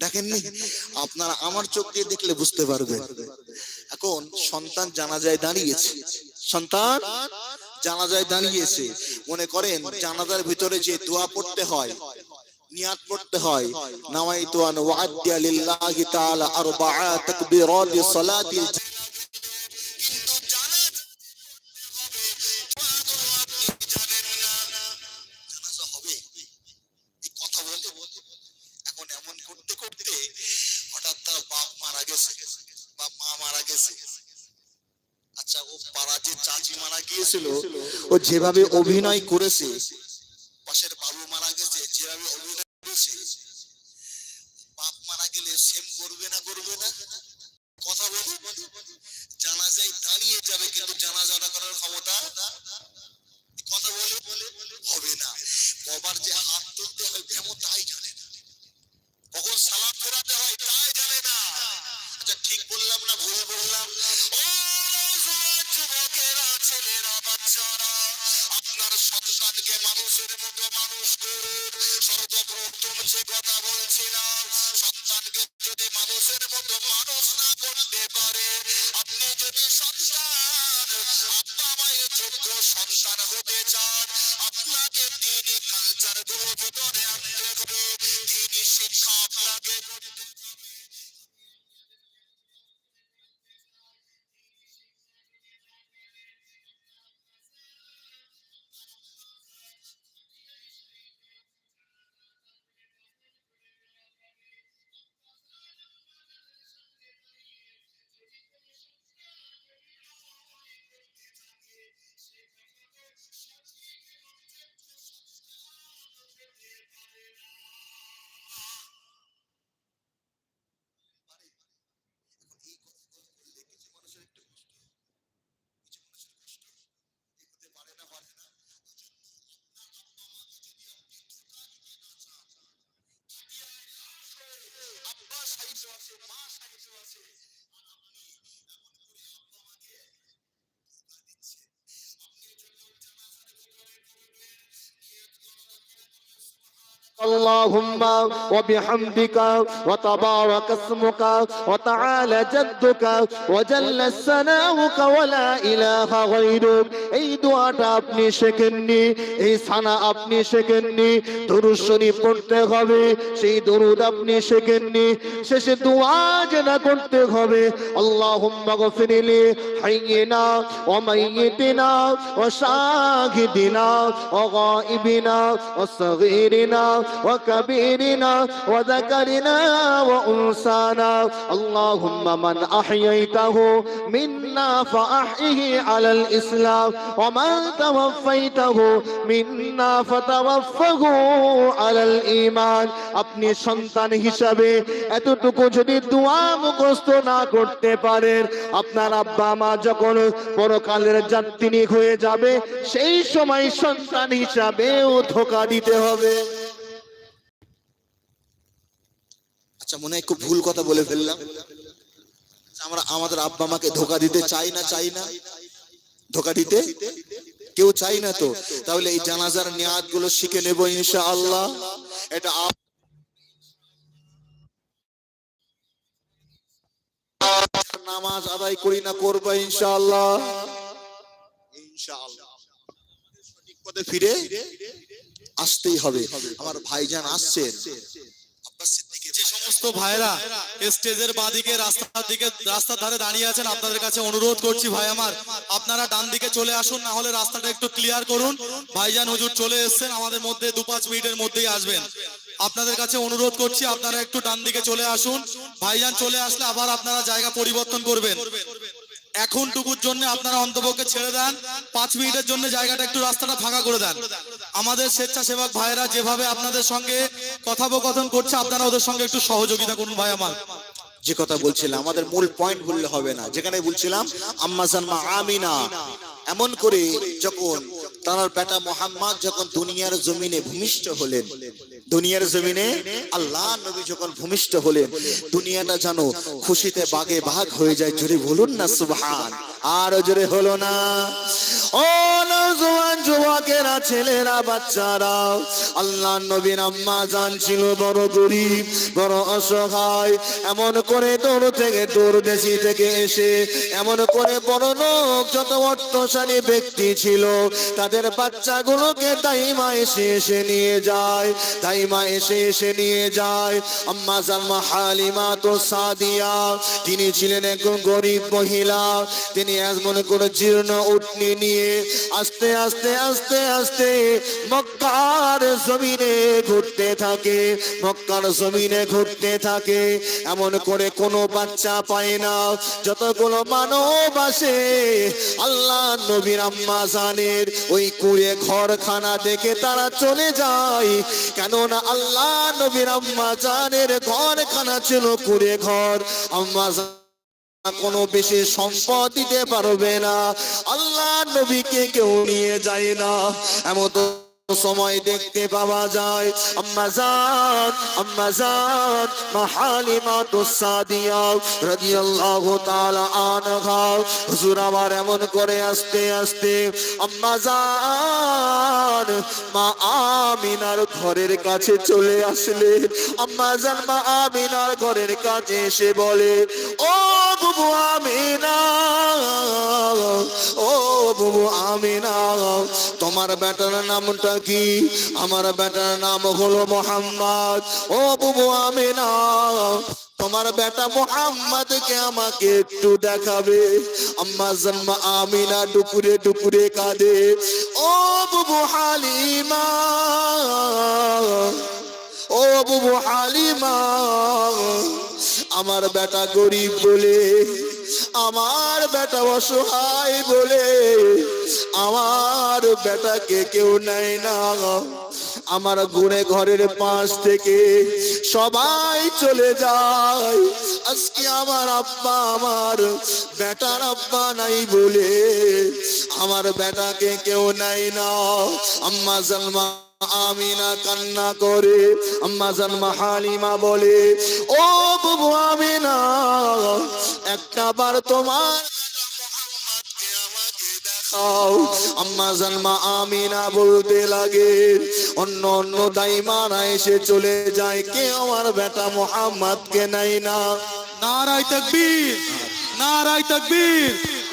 দেখেননি? আপনারা আমার চোখ দিয়ে দেখলে বুঝতে পারবে এখন সন্তান জানাজায় দাঁড়িয়েছে। সন্তান জানাজায় দাঁড়িয়েছে। মনে করেন জানাজার ভিতরে যে দোয়া পড়তে হয় নিয়াত পড়তে হয় নামাইতু আন ওয়াদিয়া লিল্লাহি তাআলা আরবাআ তাকবীরাতি সালাতিল গিয়েছিল ও যেভাবে অভিনয় করেছে, পাশের বাবু মারা গেছে, যেভাবে অভিনয় করেছে, বাপ মারা গেলে সেম করবে না করবে না? কথা বলি দাঁড়িয়ে যাবে কিন্তু জানাজাটা করার ক্ষমতা কথা বলে, হবে না। কবার যে হাত তুলতে হয় কেমন তাই জানে না। কখন সালাম ফেরাতে হয় তাই জানে না। আচ্ছা ঠিক বললাম না, ভুল বললাম? ছেলেরা, বাচ্চারা, আপনার সন্তানকে মানুষের মতো মানুষ করুন। সর্বপ্রথম যে কথা বলছিলাম, সন্তানকে যদি মানুষের মতো মানুষ না করতে পারে, আপনি যদি সন্তান, আব্বা মায়ের যোগ্য সন্তান হতে চান, আপনাকে তিনি কালচারগুলো ভিতরে আনতে হবে। তিনি শিক্ষা আপনাকে اللهم وبحمدك وتبارك اسمك وتعالى جدك وجل ثناؤك ولا إله غيرك এই দোয়াটা আপনি শেখেননি এই সানা আপনি শেখেননি দরুদ শরীফ পড়তে হবে সেই দরুদ আপনি শেখেননি শেষে দোয়া যেটা করতে হবে আল্লাহুম্মা গফিরলি হাইয়িনা ওয়া মাইয়িতিনা ওয়া শাহিদিনা ওয়া গায়িবিনা ওয়া صغيرنا وكبيرنا وذكرنا وأنسانا اللهم من أحييته منا فأحيه على الإسلام ومن توفيته منا فتوفه على الإيمان আপনি সন্তান হিসাবে এতটুকু যদি দোয়া মুখস্থ না করতে পারেন আপনার আব্বা মা যখন পরকালের যাত্রী হয়ে যাবে সেই সময় সন্তান হিসাবেও ধোকা দিতে হবে আচ্ছা মনে হয় খুব ভুল কথা বলে ফেললাম। আমরা আমাদের আব্বা মাকে ধোকা দিতে চাই না চাই না? ধোকা দিতে? কেউ চাই না তো? তাহলে এই জানাজার নিয়াতগুলো শিখে নেব ইনশা আল্লাহ এটা নামাজ আদায় করি না, করব ইনশাআল্লাহ। ইনশাআল্লাহ। সঠিক পথে ফিরে আসতেই হবে। আমার ভাইজান সিদ্দিকী স্টেজের বাঁদিকে, রাস্তার ধারে দাঁড়িয়ে আছেন, আপনাদের কাছে অনুরোধ করছি ভাই আমার, আপনারা ডান দিকে চলে আসুন রাস্তাটা একটু ক্লিয়ার করুন। ভাইজান হুজুর চলে এসেছেন, আমাদের মধ্যে দু পাঁচ মিনিটের মধ্যেই আসবেন। আপনাদের কাছে অনুরোধ করছি, আপনারা একটু ডান দিকে চলে আসুন। ভাইজান চলে আসলে আবার আপনারা জায়গা পরিবর্তন করবেন। এখন টুকুর জন্য আপনারা অন্তপক্ষে ছেড়ে দেন। পাঁচ মিনিটের জন্য জায়গাটা একটু রাস্তাটা ফাঁকা করে দেন। আমাদের স্বেচ্ছাসেবক ভাইরা যেভাবে আপনাদের সঙ্গে কথোপকথন করছে, আপনারা ওদের সঙ্গে একটু সহযোগিতা করুন ভাই আমার। যে কথা বলছিলাম, আমাদের মূল পয়েন্ট বললে হবে না। যেখানে বলছিলাম, আম্মা জানমা আমিনা, এমন করে যখন তার বেটা মোহাম্মদ যখন দুনিয়ার জমিনে ভূমিষ্ঠ হলেন দুনিয়ার জমিনে আল্লাহ নবী যখন ভূমিষ্ঠ হলেন, দুনিয়াটা জানো খুশিতে বাগে ভাগ হয়ে যায়, জোরে বলুন না সুবহান। আর জোরে হলো না। যুবকেরা, ছেলেরা, বাচ্চারা, আল্লাহ নবীর আম্মা জান ছিল বড় গরিব, বড় অসহায়। এমন করে থেকে দেশি থেকে এসে, এমন করে বড় লোক, যত অর্থশালী ব্যক্তি ছিল, তাদের বাচ্চাগুলোকে দাইমা এসে এসে নিয়ে যায়। দাইমা এসে এসে নিয়ে যায়। আম্মা জালমা হালিমা তো সাদিয়া, তিনি ছিলেন একজন গরিব মহিলা। তিনি এমন করে জীর্ণ উটনি নিয়ে আস্তে আস্তে আস্তে আস্তে মক্কার জমিনে ঘুরতে থাকে। মক্কার জমিনে ঘুরতে থাকে। এমন করে কোনো বাচ্চা পায় না। যতগুলো মানব আসে, আল্লাহ নবীর আম্মা জানের ওই কুড়ে ঘরখানা দেখে তারা চলে যায়। কেননা আল্লাহ নবীর আম্মা জানের ঘরখানা ছিল কুড়ে ঘর, আম্মা কোন বেশি সম্পদ দিতে পারবে না। আল্লাহ নবীকে কেউ নিয়ে যায় না। এমন সময় দেখতে পাওয়া যায়। আম্মা জান আম্মা জান মাহালিমা তো সাদিয়া রাদিয়াল্লাহু তাআলা আনহা। হুজুর আমার এমন করে আস্তে আস্তে, আম্মা জান, মা আমিনার ঘরের কাছে চলে আসলে আম্মা জান, মা আমিনার ঘরের কাছে এসে বলে, ও বুবু আমিনা ও বুবু আমিনা তোমার বেটার নামটা কি? আমার বেটার নাম হলো মোহাম্মদ। ও বুবু আমিনা তোমার বেটা মোহাম্মদকে আমাকে একটু দেখাবে। আম্মা জন্মা আমিনা ডুকুরে ডুকুরে কাঁদে। ও বুবু হালিমা। ও বুবু হালিমা। আমার বেটা গরিব বলে আমার বেটা অসহায় বলে, আমার বেটাকে কেউ নেয় না। আমার গুণে ঘরের পাশ থেকে সবাই চলে যায়। আজকে আমার আব্বা আমার বেটার আব্বা নাই বলে, আমার বেটাকে কেউ নেয় না। আম্মা জালমা আমিনা কান্না করে আম্মা জানমা হালিমা বলে ও বাবু আমিনা একটা বার তোমার আম্মা জানমা আমিনা বলতে লাগে অন্য অন্য দাইমারা এসে চলে যায় কে আমার বেটা মোহাম্মদকে নাই না? নারাই তকবীর নারাই তকবীর।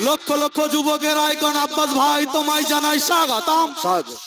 লক্ষ লক্ষ যুবকের আইকন আব্বাস ভাই তোমায় জানাই স্বাগতম। স্বাগত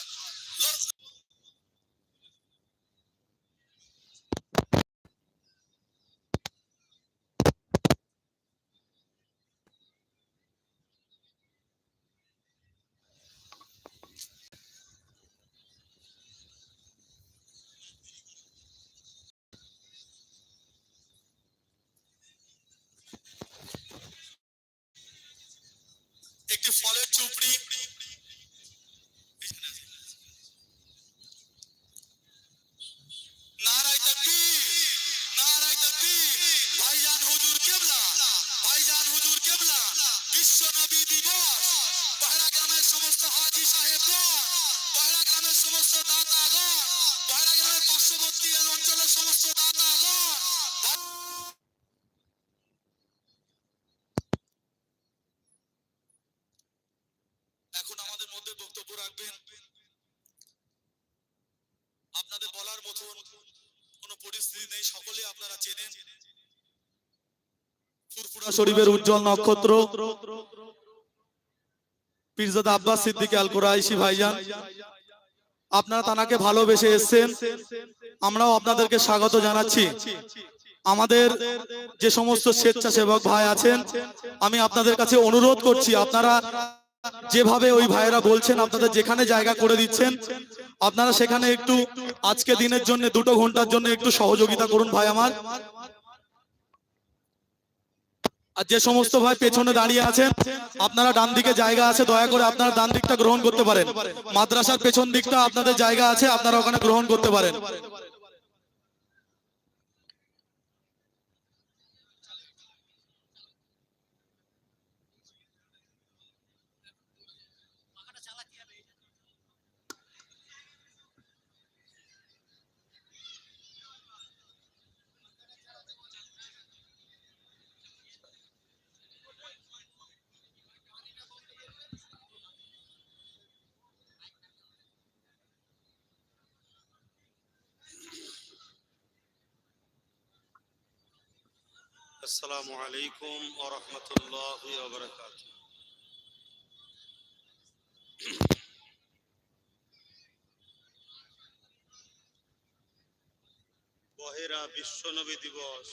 একটি ফলের চুপড়ি নারাই তকবীর নারাই তকবীর ভাইজান হুজুর কেবলা ভাইজান হুজুর কেবলা বিশ্ব নবী দিবস বহরা গ্রামের সমস্ত হাজি সাহেবগণ বহরা গ্রামের সমস্ত দাতাগণ বহরা গ্রামের পার্শ্ববর্তী অঞ্চলের সমস্ত দাতাগণ এখন আমাদের মধ্যে বক্তব্য রাখবেন। আপনাদের বলার মতন কোনো পরিস্থিতি নেই, সকলে আপনারা চেনেন। ফুরফুরা শরীফের উজ্জ্বল নক্ষত্র, পীরজাদা আব্বাস সিদ্দিক আল কুরাইশি ভাইজান। আপনারা তানাকে ভালোবেসে এসেছেন। আমরাও আপনাদেরকে স্বাগত জানাচ্ছি। আমাদের যে সমস্ত স্বেচ্ছাসেবক ভাই আছেন, আমি আপনাদের কাছে অনুরোধ করছি, আপনারা যেভাবে ওই ভাইয়েরা বলছেন, আপনাদের যেখানে জায়গা করে দিচ্ছেন, আপনারা সেখানে একটু আজকে দিনের জন্য, দুটো ঘণ্টার জন্য একটু সহযোগিতা করুন ভাই আমার। আর যে সমস্ত ভাই পেছনে দাঁড়িয়ে আছেন, আপনারা ডান দিকে জায়গা আছে, দয়া করে আপনারা ডান দিকটা গ্রহণ করতে পারেন। মাদ্রাসার পেছন দিকটা আপনাদের জায়গা আছে, আপনারা ওখানে গ্রহণ করতে পারেন। আসসালামু আলাইকুম বহেরা বিশ্বনবী দিবস।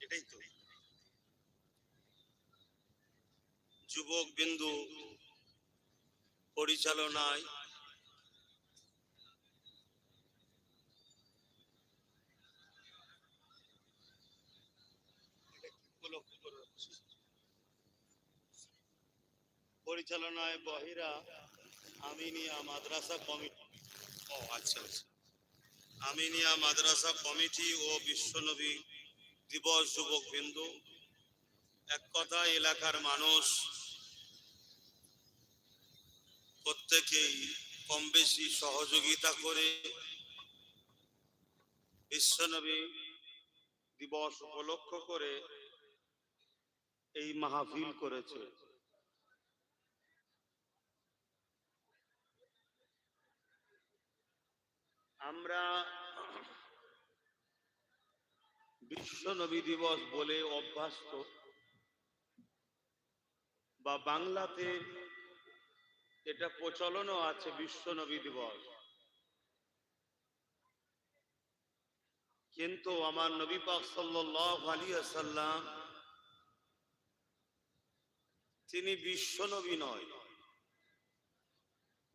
এটাই তো। যুবক বিন্দু পরিচালনায় পরিচালনায় বহিরা আমিনিয়া মাদ্রাসা কমিটি। ও আচ্ছা আচ্ছা। আমিনিয়া মাদ্রাসা কমিটি ও বিশ্বনবী দিবস যুবক বিন্দু। এক কথা এলাকার মানুষ প্রত্যেকেই কম বেশি সহযোগিতা করে বিশ্বনবী দিবস উপলক্ষ করে এই মাহফিল করেছে। আমরা বিশ্ব নবী দিবস বলে অভ্যস্ত বা বাংলাতে এটা প্রচলনও আছে বিশ্ব নবী দিবস। কিন্তু আমার নবী পাক ওয়াসাল্লাম, তিনি বিশ্ব নবী নয়।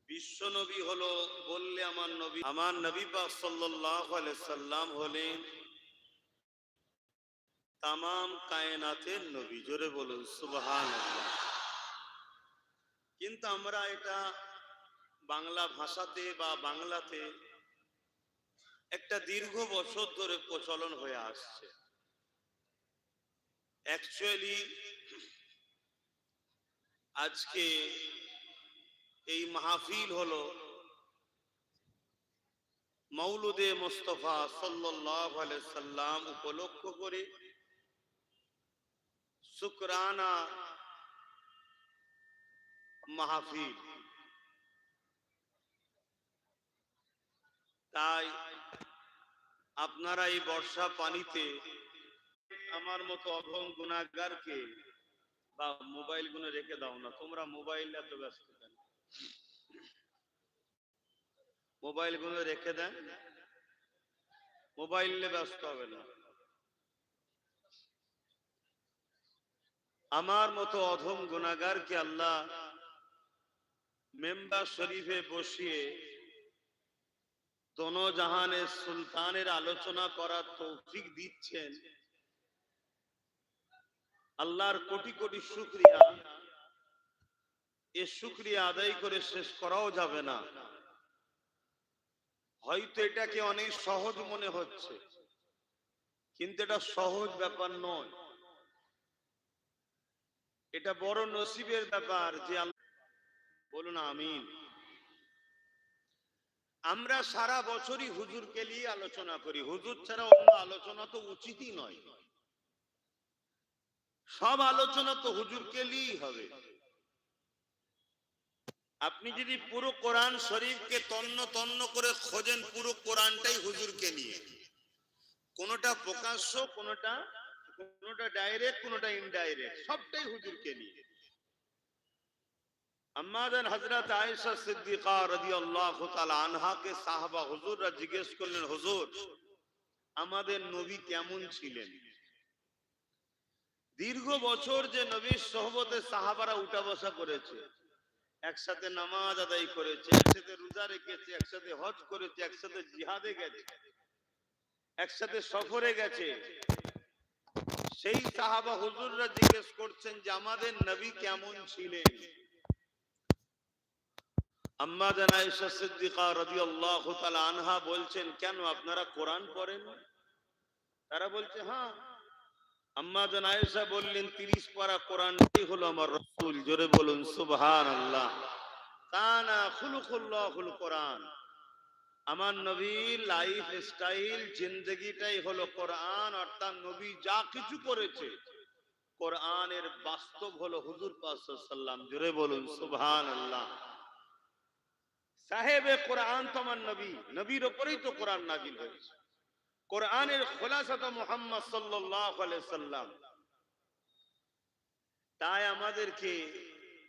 বিশ্ব নবী হলো, বললে আমার নবী আমার নবী পাক সাল্লাল্লাহু আলাইহি সাল্লাম হলেন তামাম কায়নাতের নবী, জোরে বলুন, সুবহানাল্লাহ। কিন্তু আমরা এটা বাংলা ভাষাতে বা বাংলাতে একটা দীর্ঘ বছর ধরে প্রচলন হয়ে আসছে। অ্যাকচুয়ালি আজকে এই মাহফিল হলো মৌলুদে মোস্তফা সাল্লাল্লাহু সাল্লাম উপলক্ষ করে। শুকরানা মাহফিল। তাই আপনারা এই বর্ষা পানিতে আমার মতো অভং গুণাগারকে বা মোবাইলগুলো রেখে দাও না, তোমরা মোবাইল এত ব্যস্ত। মোবাইলগুলো রেখে দেন। মোবাইলে ব্যস্ত হবে না। আমার মতো অধম গুণাগারকে আল্লাহ মেম্বার শরীফে বসিয়ে দোনো জাহানের সুলতানের আলোচনা করার তৌফিক দিচ্ছেন। আল্লাহর কোটি কোটি শুক্রিয়া। এ শুক্রিয়া আদায় করে শেষ করাও যাবে না। হয়তো এটাকে অনেক সহজ মনে হচ্ছে, কিন্তু এটা সহজ ব্যাপার নয়। এটা বড় নসিবের ব্যাপার যে বলুন, আমিন। আমরা সারা বছরই হুজুরকে নিয়ে আলোচনা করি। হুজুর ছাড়া অন্য আলোচনা তো উচিতই নয়। সব আলোচনা তো হুজুরকে নিয়েই হবে। আপনি যদি পুরো কোরআন শরীফকে তন্ন তন্ন করে খোঁজেন, পুরো কোরআনটাই হুজুরকে নিয়ে। কোনটা প্রকাশ্য, কোনটা কোনটা ডাইরেক্ট কোনটা ইনডাইরেক্ট সবটাই হুজুরকে নিয়ে। আম্মাদান হযরত আয়েশা সিদ্দিকা রাদিয়াল্লাহু তাআলা আনহাকে সাহাবা হুজুররা জিজ্ঞেস করলেন, হুজুর, আমাদের নবী কেমন ছিলেন? দীর্ঘ বছর যে নবীর সহবতে সাহাবারা উঠা বসা করেছে। একসাথে নামাজ আদায় করেছে, একসাথে রোজা রেখেছে, একসাথে হজ করেছে, একসাথে জিহাদে গেছে, একসাথে সফরে গেছে। সেই সাহাবা হুজুররা জিজ্ঞেস করছেন যে, আমাদের নবী কেমন ছিলেন? আম্মা জান আয়েশা সিদ্দিকা রাদিয়াল্লাহু তাআলা আনহা বলছেন, কেন আপনারা কোরআন পড়েন? তারা বলছে হ্যাঁ আম্মা জান আয়েশা বললেন 30 পারা কোরআনটাই হলো আমার জোরে বলুন কানা খুলুকুল্লাহুল কোরআন। আমার লাইফ স্টাইল হলো কোরআন, অর্থাৎ নবী যা কিছু করেছে। কোরআনের বাস্তব হলো হুজুর পাক সাল্লাম জোরে বলুন, সুবহানাল্লাহ। সাহেবে কোরআন তো আমার নবী। নবীর ওপরেই তো কোরআন নাজিল হয়েছে। কোরআনের খোলাসাত মোহাম্মদ সাল্লাম। তাই আমাদেরকে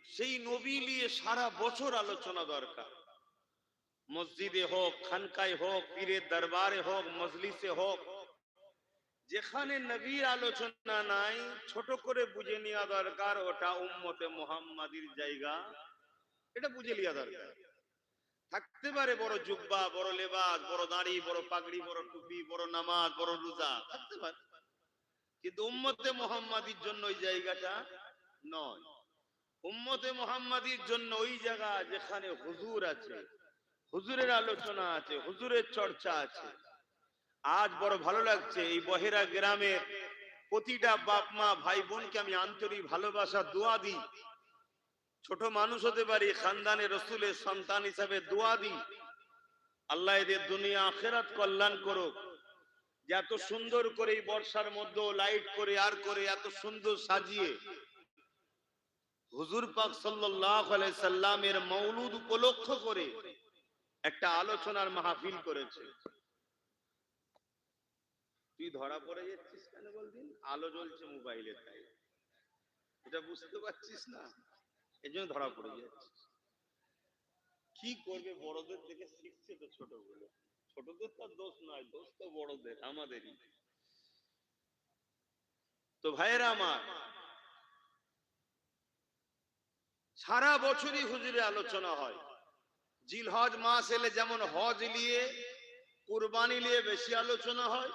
সেই নবী নিয়ে সারা বছর আলোচনা দরকার। মসজিদে হোক, খানকায় হোক, পীরের দরবারে হোক, মজলিসে হোক, যেখানে নবীর আলোচনা নাই, ছোট করে বুঝে নেওয়া দরকার, ওটা উম্মতে মোহাম্মদীর জায়গা। এটা বুঝে নেওয়া দরকার। থাকতে পারে বড় জুব্বা, বড় লেবাস, বড় দাড়ি, বড় পাগড়ি, বড় টুপি, বড় নামাজ, বড় রোজা, থাকতে পারে। কিন্তু উম্মতে মোহাম্মদীর জন্য ওই জায়গাটা নয়। উম্মতে মোহাম্মদীর জন্য ওই জায়গা যেখানে হুজুর আছে, হুজুরের আলোচনা আছে, হুজুরের চর্চা আছে। আজ বড় ভালো লাগছে, এই বহেরা গ্রামের প্রতিটা বাপ মা ভাই বোনকে আমি আন্তরিক ভালোবাসা, দোয়া দিই। ছোট মানুষ হতে পারি, খানদানে রসুলের সন্তান হিসাবে দোয়া দিই। আল্লাহ এদের দুনিয়া আখেরাত কল্যাণ করুক। যে এত সুন্দর করে এই বর্ষার মধ্যে লাইট করে, আর করে এত সুন্দর সাজিয়ে। হুজুর পাক সাল্লামের মৌলুদ উপলক্ষ করে একটা আলোচনার মাহফিল করেছে। তুই ধরা পড়ে যাচ্ছিস কেন বলদিন? আলো জ্বলছে মোবাইলে তাই। এটা বুঝতে পারছিস না? এই জন্য ধরা পড়ে যাচ্ছিস কি করবে বড়দের থেকে শিখছে তো ছোটগুলো। ছোটদের তো দোষ নয়, দোষ তো বড়দের, আমাদেরই। তো ভাইয়েরা আমার, সারা বছরই হুজুরে আলোচনা হয়। জিল হজ মাস এলে যেমন হজ নিয়ে, কুরবানি নিয়ে বেশি আলোচনা হয়।